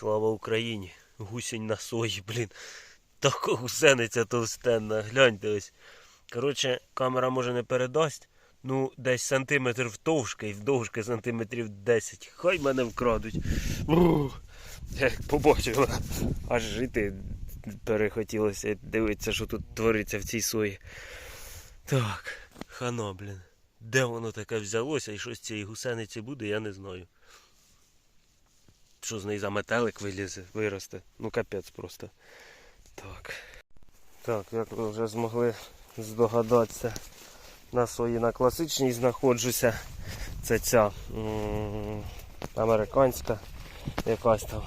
Слава Україні! Гусінь на сої, блін. Така гусениця товстенна. Гляньте ось. Коротше, камера може не передасть. Ну, десь сантиметр втовшки і вдовжки сантиметрів 10. Хай мене вкрадуть. Як побачила, аж жити перехотілося дивитися, що тут твориться в цій сої. Так, хано, блін. Де воно таке взялося і що з цієї гусениці буде, я не знаю. Що з неї за метелик вилізе, виросте. Ну капець просто. Так. Так, як ви вже змогли здогадатися, на сої на класичній знаходжуся. Це ця американська якась там.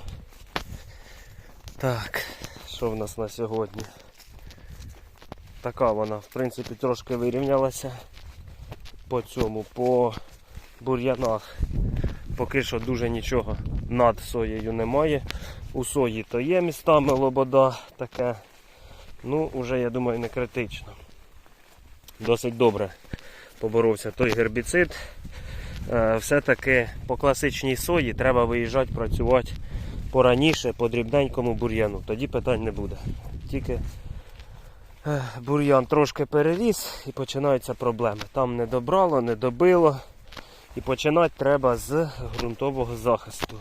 Так, що в нас на сьогодні? Така вона, в принципі, трошки вирівнялася по цьому, по бур'янах. Поки що дуже нічого над соєю немає. У сої то є містами лобода таке. Ну, вже я думаю не критично. Досить добре поборовся той гербіцид. Е, Все-таки по класичній сої треба виїжджати працювати пораніше, по дрібненькому бур'яну. Тоді питань не буде. Тільки е, бур'ян трошки переріс і починаються проблеми. Там не добрало, не добило. І починати треба з ґрунтового захисту.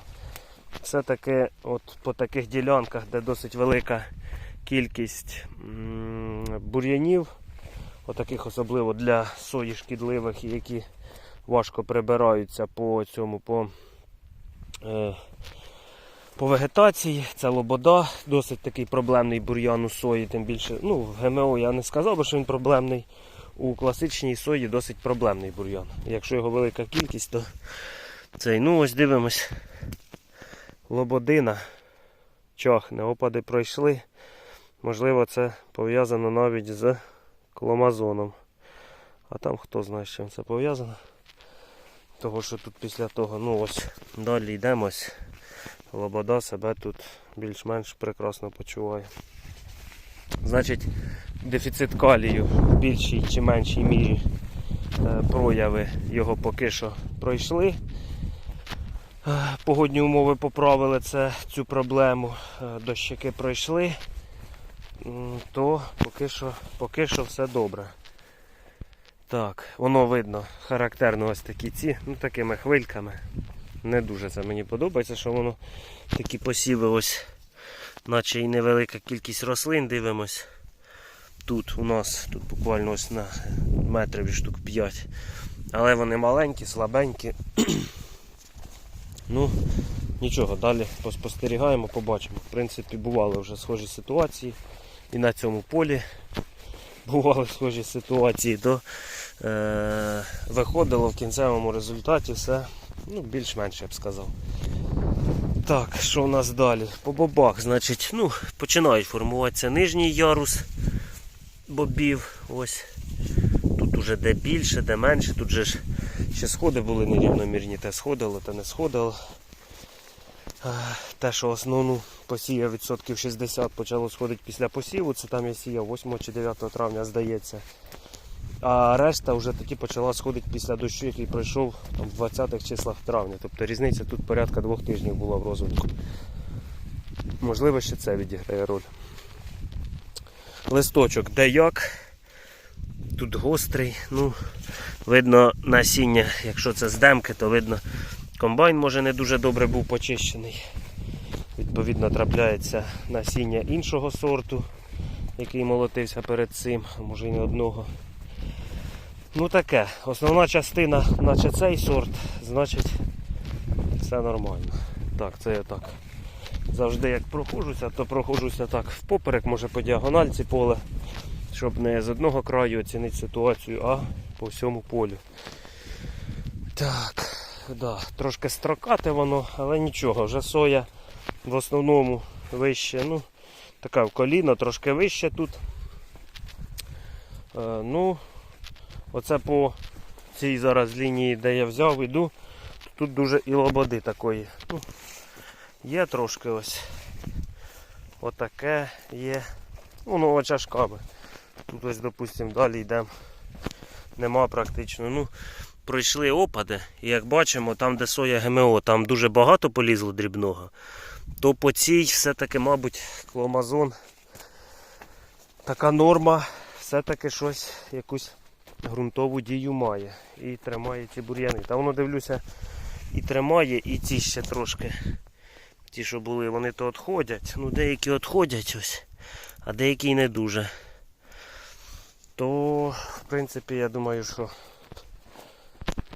Все-таки от по таких ділянках, де досить велика кількість бур'янів, отаких особливо для сої шкідливих, які важко прибираються по цьому, по, е, по вегетації. Це лобода, досить такий проблемний бур'ян у сої, тим більше, ну, в ГМО я не сказав би, що він проблемний. У класичній сої досить проблемний бур'ян. Якщо його велика кількість, то цей. Ну ось дивимось. Лободина. Чахне, опади пройшли. Можливо, це пов'язано навіть з кломазоном. А там хто знає, з чим це пов'язано. Того, що тут після того, ну ось, далі йдемось. Лобода себе тут більш-менш прекрасно почуває. Значить, дефіцит калію в більшій чи меншій мірі е, прояви його поки що пройшли. Е, Погодні умови поправили це, цю проблему, е, дощики пройшли, то поки що, поки що все добре. Так, воно видно характерно ось такі ці, ну такими хвильками. Не дуже це мені подобається, що воно такі посіви ось, наче і невелика кількість рослин дивимось. Тут у нас тут буквально ось на метрів штук 5. Але вони маленькі, слабенькі. Ну, нічого, далі поспостерігаємо, побачимо. В принципі, бували вже схожі ситуації. І на цьому полі бували схожі ситуації, то е- виходило в кінцевому результаті все ну, більш-менш я б сказав. Так, що у нас далі? По бобах, значить, ну, починають формуватися нижній ярус бобів. Ось. Тут уже де більше, де менше. Тут же ж ще сходи були нерівномірні, те сходило, те не сходило. Те, що основну посіяв відсотків 60 почало сходити після посіву, це там я сіяв 8 чи 9 травня, здається. А решта вже тоді почала сходити після дощу, який пройшов там, в 20-х числах травня. Тобто різниця тут порядка двох тижнів була в розвитку. Можливо, ще це відіграє роль. Листочок де як. Тут гострий. Ну, видно насіння, якщо це з демки, то видно комбайн може не дуже добре був почищений. Відповідно, трапляється насіння іншого сорту, який молотився перед цим, може і не одного. Ну таке, основна частина, наче цей сорт, значить все нормально. Так, це я так. Завжди як проходжуся, то проходжуся так впоперек, може по діагональці поле, щоб не з одного краю оцінити ситуацію, а по всьому полю. Так, да, трошки строкате воно, але нічого, вже соя в основному вище, ну, така в коліно, трошки вище тут. Е, ну, Оце по цій зараз лінії, де я взяв, іду. Тут дуже і лободи такої. Ну, є трошки ось. Отаке є. ну, Воно очашками. Тут ось, допустимо, далі йдемо. Нема практично. Ну, Пройшли опади, і як бачимо, там, де соя ГМО, там дуже багато полізло дрібного. то по цій все-таки, мабуть, кломазон. Така норма все-таки щось, якусь ґрунтову дію має. І тримає ці бур'яни. Та воно дивлюся, і тримає, і ці ще трошки. Ті, що були, вони то відходять. Ну, деякі відходять ось, а деякі й не дуже. То, в принципі, я думаю, що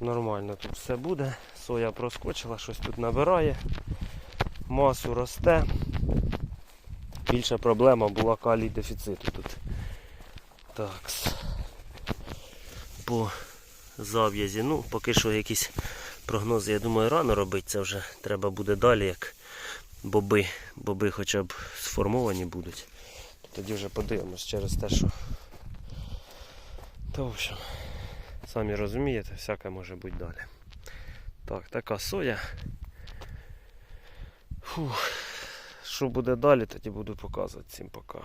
нормально тут все буде. Соя проскочила, щось тут набирає. Масу росте. Більша проблема була калій дефіциту тут. Так. По зав'язі. Ну, поки що якісь прогнози, я думаю, рано робити. Це вже треба буде далі, як боби, боби хоча б сформовані будуть. Тоді вже подивимось через те, що. Та, в общем, самі розумієте, всяке може бути далі. Так, така соя. Фух. Що буде далі, тоді буду показувати. Всім пока.